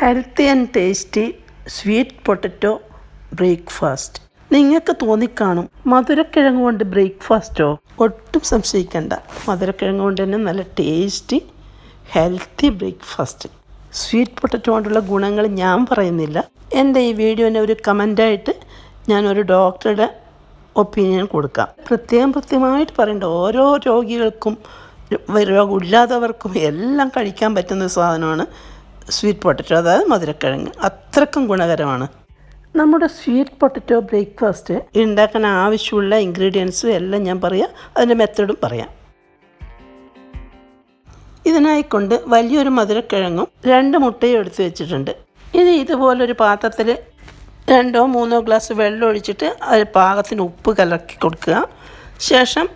Healthy and tasty sweet potato breakfast നിങ്ങൾക്ക് തോന്നിക്കാണും മധുരക്കിഴങ്ങ് കൊണ്ട് ബ്രേക്ക്ഫാസ്റ്റോ ഒട്ടും സംശയിക്കണ്ട. മധുരക്കിഴങ്ങ് കൊണ്ട് തന്നെ നല്ല tasty healthy breakfast sweet potato കൊണ്ടുള്ള ഗുണങ്ങൾ ഞാൻ പറയുന്നില്ല. എന്റെ ഈ വീഡിയോനെ ഒരു കമന്റായിട്ട് ഞാനൊരു ഡോക്ടറുടെ ഒപ്പീനിയൻ കൊടുക്കാം. പ്രത്യേകം പ്രത്യേകമായിട്ട് പറയേണ്ട ഓരോ രോഗികൾക്കും രോഗമില്ലാത്തവർക്കും എല്ലാം കഴിക്കാൻ പറ്റുന്ന സാധനമാണ് സ്വീറ്റ് പൊട്ടറ്റോ അതായത് മധുരക്കിഴങ്ങ്. അത്രക്കും ഗുണകരമാണ്. നമ്മുടെ സ്വീറ്റ് പൊട്ടറ്റോ ബ്രേക്ക്ഫാസ്റ്റ് ഉണ്ടാക്കാൻ ആവശ്യമുള്ള ഇൻഗ്രീഡിയൻസും എല്ലാം ഞാൻ പറയാം. അതിന്റെ മെത്തേഡും പറയാം. ഇതിനായിക്കൊണ്ട് വലിയൊരു മധുരക്കിഴങ്ങും രണ്ട് മുട്ടയും എടുത്ത് വെച്ചിട്ടുണ്ട്. ഇനി ഇതുപോലൊരു പാത്രത്തിൽ രണ്ടോ മൂന്നോ ഗ്ലാസ് വെള്ളം ഒഴിച്ചിട്ട് അതിൽ പാകത്തിന് ഉപ്പ് കലക്കി കൊടുക്കുക. ശേഷം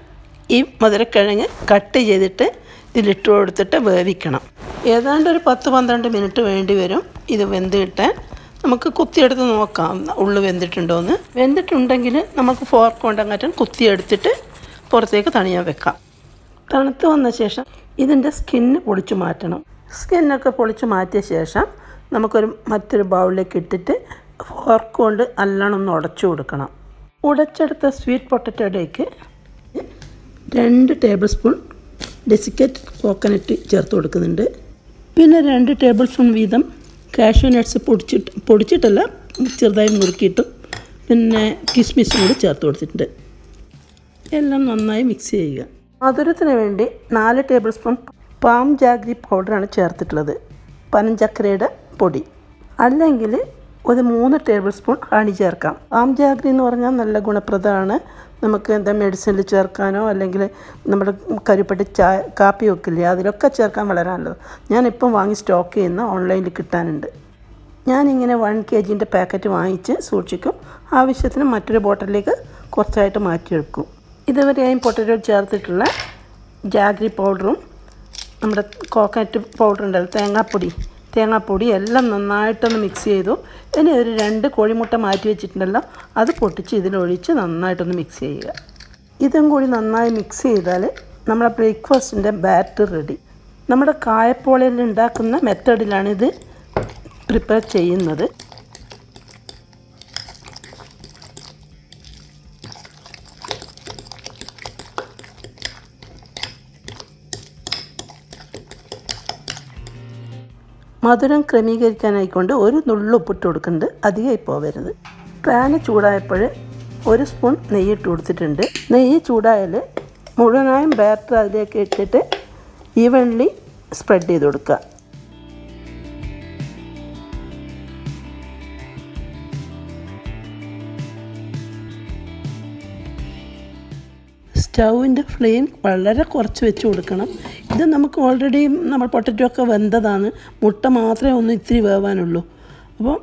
ഈ മധുരക്കിഴങ്ങ് കട്ട് ചെയ്തിട്ട് ഇതിലിട്ട് കൊടുത്തിട്ട് വേവിക്കണം. ഏതാണ്ട് ഒരു പത്ത് പന്ത്രണ്ട് മിനിറ്റ് വേണ്ടി വരും ഇത് വെന്ത് നമുക്ക് കുത്തിയെടുത്ത് നോക്കാം. ഉള്ളു വെന്തിട്ടുണ്ടോ എന്ന് വെന്തിട്ടുണ്ടെങ്കിൽ നമുക്ക് ഫോർക്ക് കൊണ്ടങ്ങാറ്റം കുത്തിയെടുത്തിട്ട് പുറത്തേക്ക് തണിയാൻ വെക്കാം. തണുത്ത് വന്ന ശേഷം ഇതിന്റെ സ്കിന്ന് പൊളിച്ചു മാറ്റണം. സ്കിന്നൊക്കെ പൊളിച്ചു മാറ്റിയ ശേഷം നമുക്കൊരു മറ്റൊരു ബൗളിലേക്ക് ഇട്ടിട്ട് ഫോർക്ക് കൊണ്ട് നല്ലോണം ഒന്ന് ഉടച്ചു കൊടുക്കണം. ഉടച്ചെടുത്ത സ്വീറ്റ് പൊട്ടറ്റോയിലേക്ക് രണ്ട് ടേബിൾ സ്പൂൺ ഡെസിക്കറ്റ് കോക്കനട്ട് ചേർത്ത് കൊടുക്കുന്നുണ്ട്. പിന്നെ രണ്ട് ടേബിൾ സ്പൂൺ വീതം കാഷ്യൂ നട്ട്സ് പൊടിച്ചിട്ട് പൊടിച്ചിട്ടല്ല ചെറുതായി മുറുക്കിയിട്ടും പിന്നെ കിസ്മിസും കൂടി ചേർത്ത് കൊടുത്തിട്ടുണ്ട്. എല്ലാം നന്നായി മിക്സ് ചെയ്യുക. മധുരത്തിന് വേണ്ടി നാല് ടേബിൾ സ്പൂൺ പാം ജാഗ്രി പൗഡറാണ് ചേർത്തിട്ടുള്ളത്. പനഞ്ചക്കരയുടെ പൊടി. അല്ലെങ്കിൽ ഒരു മൂന്ന് ടേബിൾ സ്പൂൺ ഹണി ചേർക്കാം. ആം ജാഗ്രി എന്ന് പറഞ്ഞാൽ നല്ല ഗുണപ്രദമാണ്. നമുക്ക് എന്താ മെഡിസിനിൽ ചേർക്കാനോ അല്ലെങ്കിൽ നമ്മുടെ കരിപ്പെട്ടി ചായ കാപ്പി വെക്കില്ലേ അതിലൊക്കെ ചേർക്കാൻ വളരെ നല്ലത്. ഞാനിപ്പം വാങ്ങി സ്റ്റോക്ക് ചെയ്യുന്ന ഓൺലൈനിൽ കിട്ടാനുണ്ട്. ഞാനിങ്ങനെ വൺ കെ ജിന്റെ പാക്കറ്റ് വാങ്ങിച്ച് സൂക്ഷിക്കും. ആവശ്യത്തിന് മറ്റൊരു ബോട്ടിലേക്ക് കുറച്ചായിട്ട് മാറ്റിയെടുക്കും. ഇതുവരെയായും പൊട്ടറ്റോ ചേർത്തിട്ടുള്ള ജാഗ്രി പൗഡറും നമ്മുടെ കോക്കനട്ട് പൗഡർ ഉണ്ടല്ലോ തേങ്ങാപ്പൊടി തേങ്ങാപ്പൊടി എല്ലാം നന്നായിട്ടൊന്ന് മിക്സ് ചെയ്തു. ഇനി ഒരു രണ്ട് കോഴിമുട്ട മാറ്റി വെച്ചിട്ടുണ്ടല്ലോ അത് പൊട്ടിച്ച് ഇതിലൊഴിച്ച് നന്നായിട്ടൊന്ന് മിക്സ് ചെയ്യുക. ഇതും കൂടി നന്നായി മിക്സ് ചെയ്താൽ നമ്മുടെ ബ്രേക്ക്ഫാസ്റ്റിന്റെ ബാറ്റർ റെഡി നമ്മുടെ കായപ്പോളയിൽ ഉണ്ടാക്കുന്ന മെത്തേഡിലാണിത് പ്രിപ്പയർ ചെയ്യുന്നത്. മധുരം ക്രമീകരിക്കാനായിക്കൊണ്ട് ഒരു നുള്ളു ഉപ്പിട്ട് കൊടുക്കുന്നുണ്ട്. അധികമായി പോവരുത് പാന് ചൂടായപ്പോൾ ഒരു സ്പൂൺ നെയ്യ് ഇട്ട് കൊടുത്തിട്ടുണ്ട്. നെയ്യ് ചൂടായാൽ മുഴുവനായും ബാറ്റർ അതിലേക്ക് ഇട്ടിട്ട് ഈവൻലി സ്പ്രെഡ് ചെയ്ത് കൊടുക്കുക. സ്റ്റൗവിന്റെ ഫ്ലെയിം വളരെ കുറച്ച് വെച്ച് കൊടുക്കണം. ഇത് നമുക്ക് ഓൾറെഡി നമ്മൾ പൊട്ടറ്റോ ഒക്കെ വെന്തതാണ്. മുട്ട മാത്രമേ ഒന്ന് ഇത്തിരി വേവാനുള്ളൂ. അപ്പോൾ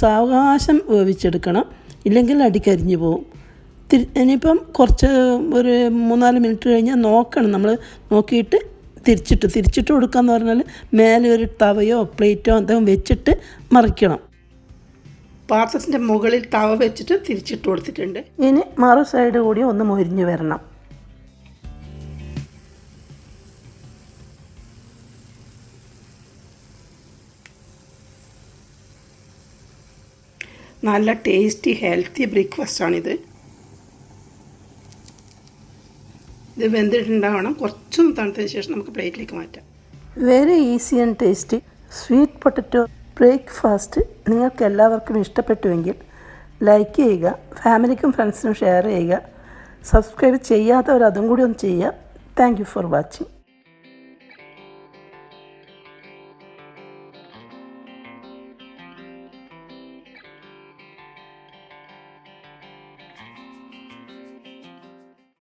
സാവകാശം വേവിച്ചെടുക്കണം. ഇല്ലെങ്കിൽ അടിക്കരിഞ്ഞു പോകും തിരി ഇനിയിപ്പം കുറച്ച് ഒരു മൂന്നാൽ മിനിറ്റ് കഴിഞ്ഞാൽ നോക്കണം. നമ്മൾ നോക്കിയിട്ട് തിരിച്ചിട്ട് തിരിച്ചിട്ട് കൊടുക്കാന്ന് പറഞ്ഞാൽ മേലെ ഒരു തവയോ പ്ലേറ്റോ എന്തെങ്കിലും വെച്ചിട്ട് മറിക്കണം. പാത്രത്തിന്റെ മുകളിൽ തവ വെച്ചിട്ട് തിരിച്ചിട്ട് കൊടുത്തിട്ടുണ്ട്. ഇനി മറു സൈഡ് കൂടി ഒന്ന് മൊരിഞ്ഞ് വരണം. നല്ല ടേസ്റ്റി ഹെൽത്തി ബ്രേക്ക്ഫാസ്റ്റാണിത് ഇത് വെന്തിട്ടുണ്ടാവണം. കുറച്ചൊന്ന് തണുത്തതിന് ശേഷം നമുക്ക് പ്ലേറ്റിലേക്ക് മാറ്റാം. Very easy and tasty sweet potato breakfast നിങ്ങൾക്ക് എല്ലാവർക്കും ഇഷ്ടപ്പെട്ടുവെങ്കിൽ ലൈക്ക് ചെയ്യുക ഫാമിലിക്കും ഫ്രണ്ട്സിനും ഷെയർ ചെയ്യുക സബ്സ്ക്രൈബ് ചെയ്യാത്തവർ അതും കൂടി ഒന്ന് ചെയ്യുക. Thank for watching